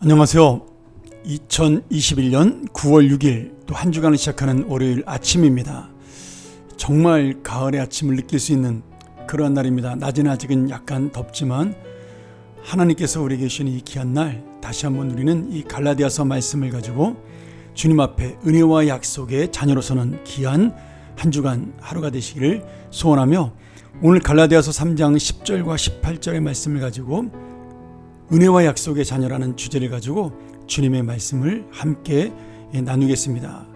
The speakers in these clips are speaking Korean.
안녕하세요. 2021년 9월 6일 또 한 주간을 시작하는 월요일 아침입니다. 정말 가을의 아침을 느낄 수 있는 그러한 날입니다. 낮은 아직은 약간 덥지만 하나님께서 우리에게 주신 이 귀한 날 다시 한번 우리는 이 갈라디아서 말씀을 가지고 주님 앞에 은혜와 약속의 자녀로서는 귀한 한 주간 하루가 되시기를 소원하며 오늘 갈라디아서 3장 10절과 18절의 말씀을 가지고 은혜와 약속의 자녀라는 주제를 가지고 주님의 말씀을 함께 나누겠습니다.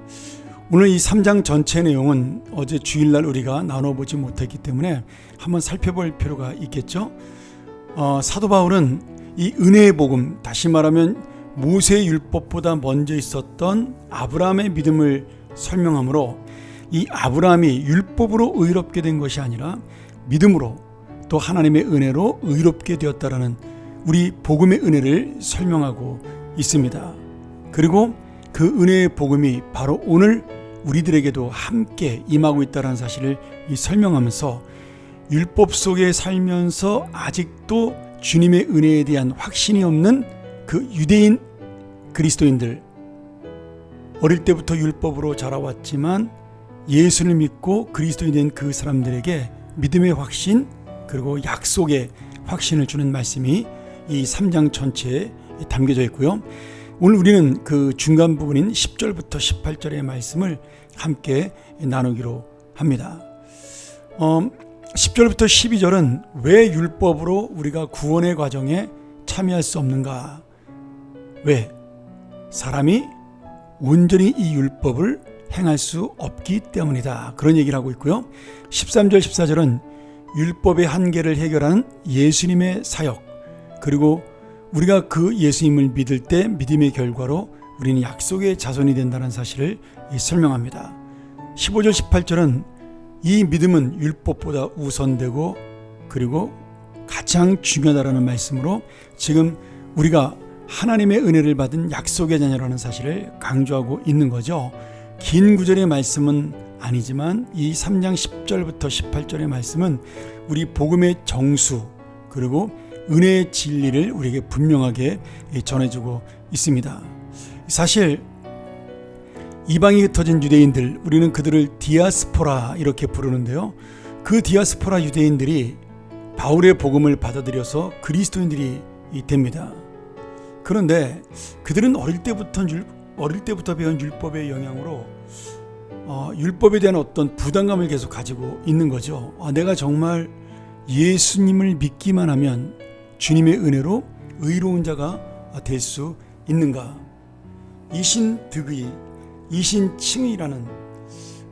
오늘 이 3장 전체 내용은 어제 주일날 우리가 나눠보지 못했기 때문에 한번 살펴볼 필요가 있겠죠. 어, 사도 바울은 이 은혜의 복음, 다시 말하면 모세 율법보다 먼저 있었던 아브라함의 믿음을 설명하므로 이 아브라함이 율법으로 의롭게 된 것이 아니라 믿음으로 또 하나님의 은혜로 의롭게 되었다라는 우리 복음의 은혜를 설명하고 있습니다. 그리고 그 은혜의 복음이 바로 오늘 우리들에게도 함께 임하고 있다는 사실을 설명하면서 율법 속에 살면서 아직도 주님의 은혜에 대한 확신이 없는 그 유대인 그리스도인들 어릴 때부터 율법으로 자라왔지만 예수를 믿고 그리스도인 된 그 사람들에게 믿음의 확신 그리고 약속의 확신을 주는 말씀이 이 3장 전체에 담겨져 있고요. 오늘 우리는 그 중간 부분인 10절부터 18절의 말씀을 함께 나누기로 합니다. 어, 10절부터 12절은 왜 율법으로 우리가 구원의 과정에 참여할 수 없는가? 왜? 사람이 온전히 이 율법을 행할 수 없기 때문이다. 그런 얘기를 하고 있고요. 13절, 14절은 율법의 한계를 해결하는 예수님의 사역, 그리고 우리가 그 예수님을 믿을 때 믿음의 결과로 우리는 약속의 자손이 된다는 사실을 설명합니다. 15절 18절은 이 믿음은 율법보다 우선되고 그리고 가장 중요하다라는 말씀으로 지금 우리가 하나님의 은혜를 받은 약속의 자녀라는 사실을 강조하고 있는 거죠. 긴 구절의 말씀은 아니지만 이 3장 10절부터 18절의 말씀은 우리 복음의 정수 그리고 은혜의 진리를 우리에게 분명하게 전해주고 있습니다. 사실 이방이 흩어진 유대인들 우리는 그들을 디아스포라 이렇게 부르는데요. 그 디아스포라 유대인들이 바울의 복음을 받아들여서 그리스도인들이 됩니다. 그런데 그들은 어릴 때부터 어릴 때부터 배운 율법의 영향으로 어, 율법에 대한 어떤 부담감을 계속 가지고 있는 거죠. 아, 내가 정말 예수님을 믿기만 하면 주님의 은혜로 의로운 자가 될 수 있는가? 이신득의, 이신칭의라는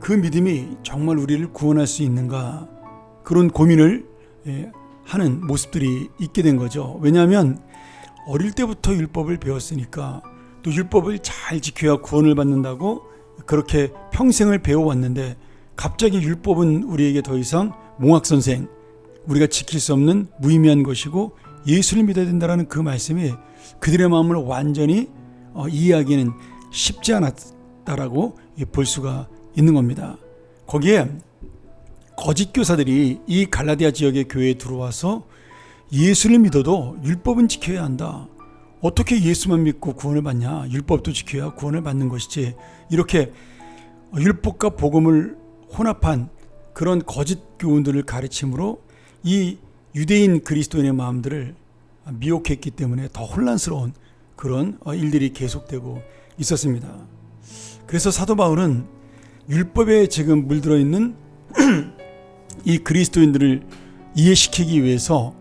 그 믿음이 정말 우리를 구원할 수 있는가? 그런 고민을 예, 하는 모습들이 있게 된 거죠. 왜냐하면 어릴 때부터 율법을 배웠으니까 또 율법을 잘 지켜야 구원을 받는다고 그렇게 평생을 배워왔는데 갑자기 율법은 우리에게 더 이상 몽학 선생, 우리가 지킬 수 없는 무의미한 것이고 예수를 믿어야 된다는 그 말씀이 그들의 마음을 완전히 어, 이해하기는 쉽지 않았다라고 볼 수가 있는 겁니다. 거기에 거짓 교사들이 이 갈라디아 지역의 교회에 들어와서 예수를 믿어도 율법은 지켜야 한다. 어떻게 예수만 믿고 구원을 받냐? 율법도 지켜야 구원을 받는 것이지. 이렇게 율법과 복음을 혼합한 그런 거짓 교훈들을 가르침으로 이 유대인 그리스도인의 마음들을 미혹했기 때문에 더 혼란스러운 그런 일들이 계속되고 있었습니다. 그래서 사도 바울은 율법에 지금 물들어 있는 이 그리스도인들을 이해시키기 위해서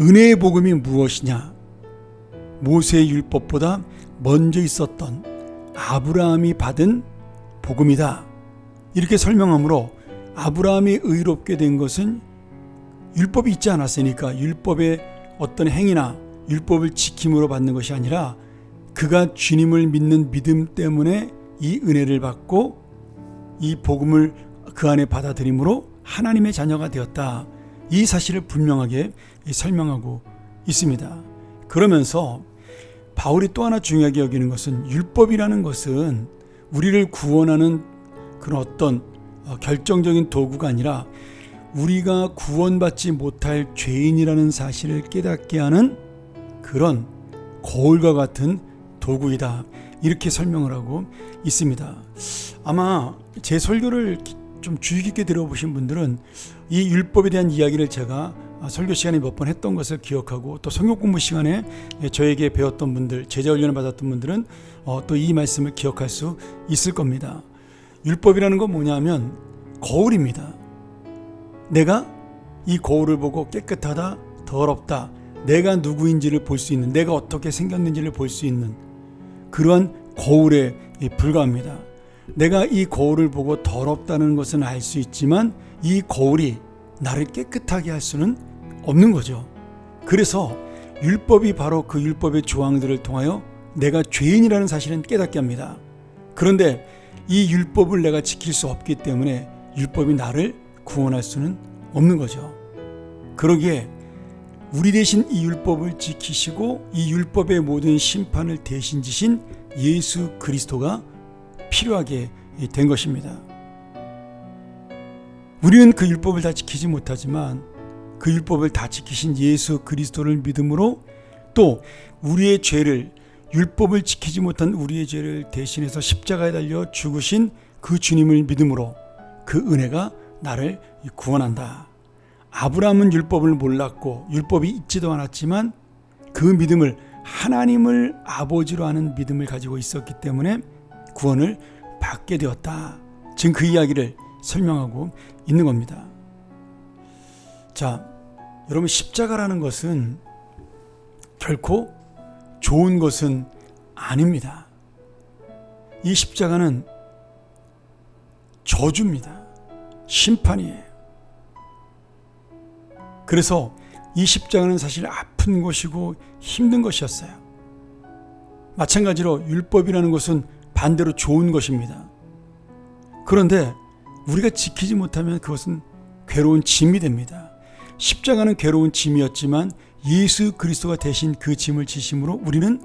은혜의 복음이 무엇이냐? 모세의 율법보다 먼저 있었던 아브라함이 받은 복음이다. 이렇게 설명하므로 아브라함이 의롭게 된 것은 율법이 있지 않았으니까 율법의 어떤 행위나 율법을 지킴으로 받는 것이 아니라 그가 주님을 믿는 믿음 때문에 이 은혜를 받고 이 복음을 그 안에 받아들임으로 하나님의 자녀가 되었다. 이 사실을 분명하게 설명하고 있습니다. 그러면서 바울이 또 하나 중요하게 여기는 것은 율법이라는 것은 우리를 구원하는 그런 어떤 결정적인 도구가 아니라 우리가 구원받지 못할 죄인이라는 사실을 깨닫게 하는 그런 거울과 같은 도구이다. 이렇게 설명을 하고 있습니다. 아마 제 설교를 좀 주의 깊게 들어보신 분들은 이 율법에 대한 이야기를 제가 설교 시간에 몇 번 했던 것을 기억하고 또 성경 공부 시간에 저에게 배웠던 분들, 제자 훈련을 받았던 분들은 어, 또이 말씀을 기억할 수 있을 겁니다. 율법이라는 건 뭐냐면 거울입니다. 내가 이 거울을 보고 깨끗하다, 더럽다, 내가 누구인지를 볼 수 있는, 내가 어떻게 생겼는지를 볼 수 있는 그러한 거울에 불과합니다. 내가 이 거울을 보고 더럽다는 것은 알 수 있지만 이 거울이 나를 깨끗하게 할 수는 없는 거죠. 그래서 율법이 바로 그 율법의 조항들을 통하여 내가 죄인이라는 사실은 깨닫게 합니다. 그런데 이 율법을 내가 지킬 수 없기 때문에 율법이 나를 구원할 수는 없는 거죠. 그러기에 우리 대신 이 율법을 지키시고 이 율법의 모든 심판을 대신 지신 예수 그리스도가 필요하게 된 것입니다. 우리는 그 율법을 다 지키지 못하지만 그 율법을 다 지키신 예수 그리스도를 믿음으로 또 우리의 죄를 율법을 지키지 못한 우리의 죄를 대신해서 십자가에 달려 죽으신 그 주님을 믿음으로 그 은혜가 나를 구원한다. 아브라함은 율법을 몰랐고 율법이 있지도 않았지만 그 믿음을 하나님을 아버지로 하는 믿음을 가지고 있었기 때문에 구원을 받게 되었다. 지금 그 이야기를 설명하고 있는 겁니다. 자, 여러분 십자가라는 것은 결코 좋은 것은 아닙니다. 이 십자가는 저주입니다. 심판이에요. 그래서 이 십자가는 사실 아픈 것이고 힘든 것이었어요. 마찬가지로 율법이라는 것은 반대로 좋은 것입니다. 그런데 우리가 지키지 못하면 그것은 괴로운 짐이 됩니다. 십자가는 괴로운 짐이었지만 예수 그리스도가 대신 그 짐을 지심으로 우리는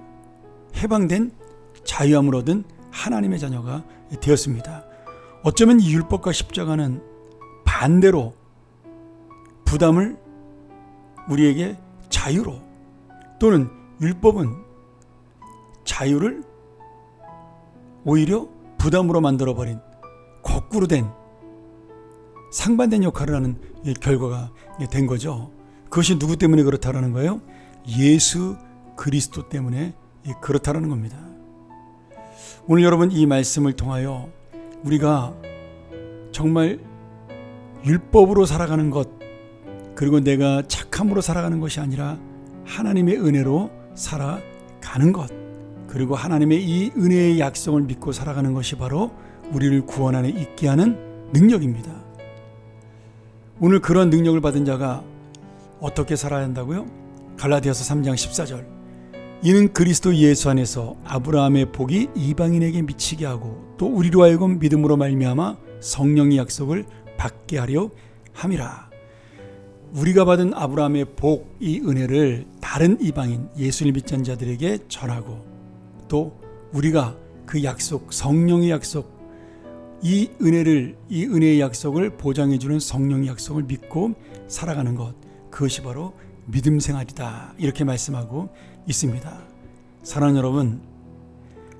해방된 자유함을 얻은 하나님의 자녀가 되었습니다. 어쩌면 이 율법과 십자가는 반대로 부담을 우리에게 자유로 또는 율법은 자유를 오히려 부담으로 만들어버린 거꾸로 된 상반된 역할을 하는 결과가 된 거죠. 그것이 누구 때문에 그렇다라는 거예요? 예수 그리스도 때문에 그렇다라는 겁니다. 오늘 여러분 이 말씀을 통하여 우리가 정말 율법으로 살아가는 것 그리고 내가 착함으로 살아가는 것이 아니라 하나님의 은혜로 살아가는 것 그리고 하나님의 이 은혜의 약속을 믿고 살아가는 것이 바로 우리를 구원 안에 있게 하는 능력입니다. 오늘 그런 능력을 받은 자가 어떻게 살아야 한다고요? 갈라디아서 3장 14절. 이는 그리스도 예수 안에서 아브라함의 복이 이방인에게 미치게 하고 또 우리로 하여금 믿음으로 말미암아 성령의 약속을 받게 하려 함이라. 우리가 받은 아브라함의 복, 이 은혜를 다른 이방인 예수를 믿는 자들에게 전하고 또 우리가 그 약속, 성령의 약속, 이 은혜를 이 은혜의 약속을 보장해 주는 성령의 약속을 믿고 살아가는 것 그것이 바로 믿음 생활이다. 이렇게 말씀하고 있습니다. 사랑하는 여러분,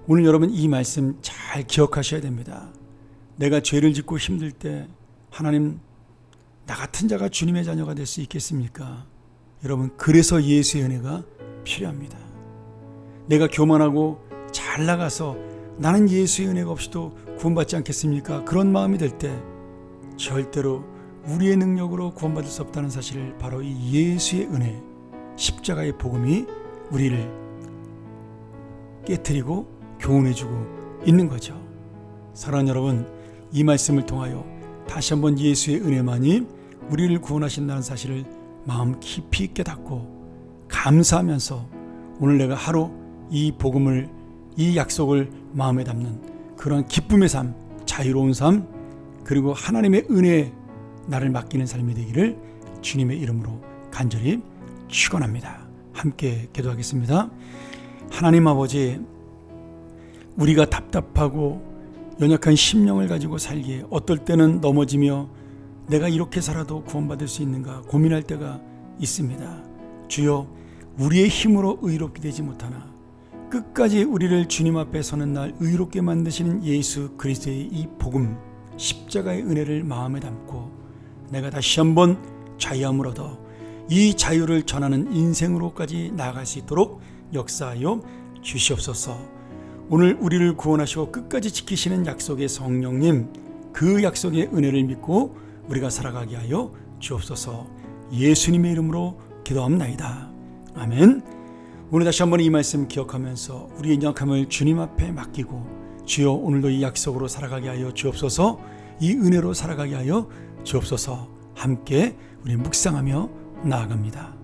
오늘 여러분 이 말씀 잘 기억하셔야 됩니다. 내가 죄를 짓고 힘들 때 하나님 나 같은 자가 주님의 자녀가 될 수 있겠습니까? 여러분 그래서 예수의 은혜가 필요합니다. 내가 교만하고 잘 나가서 나는 예수의 은혜가 없이도 구원받지 않겠습니까? 그런 마음이 들 때 절대로 우리의 능력으로 구원받을 수 없다는 사실을 바로 이 예수의 은혜, 십자가의 복음이 우리를 깨뜨리고 교훈해주고 있는 거죠. 사랑하는 여러분, 이 말씀을 통하여 다시 한번 예수의 은혜만이 우리를 구원하신다는 사실을 마음 깊이 깨닫고 감사하면서 오늘 내가 하루 이 복음을 이 약속을 마음에 담는 그런 기쁨의 삶, 자유로운 삶, 그리고 하나님의 은혜에 나를 맡기는 삶이 되기를 주님의 이름으로 간절히 축원합니다. 함께 기도하겠습니다. 하나님 아버지, 우리가 답답하고 연약한 심령을 가지고 살기에 어떨 때는 넘어지며 내가 이렇게 살아도 구원받을 수 있는가 고민할 때가 있습니다. 주여, 우리의 힘으로 의롭게 되지 못하나 끝까지 우리를 주님 앞에 서는 날 의롭게 만드시는 예수 그리스도의 이 복음 십자가의 은혜를 마음에 담고 내가 다시 한번 자유함을 얻어 이 자유를 전하는 인생으로까지 나아갈 수 있도록 역사하여 주시옵소서. 오늘 우리를 구원하시고 끝까지 지키시는 약속의 성령님 그 약속의 은혜를 믿고 우리가 살아가게 하여 주옵소서. 예수님의 이름으로 기도합나이다. 아멘. 오늘 다시 한번 이 말씀 기억하면서 우리의 약함을 주님 앞에 맡기고 주여 오늘도 이 약속으로 살아가게 하여 주옵소서. 이 은혜로 살아가게 하여 주옵소서. 함께 우리 묵상하며 나아갑니다.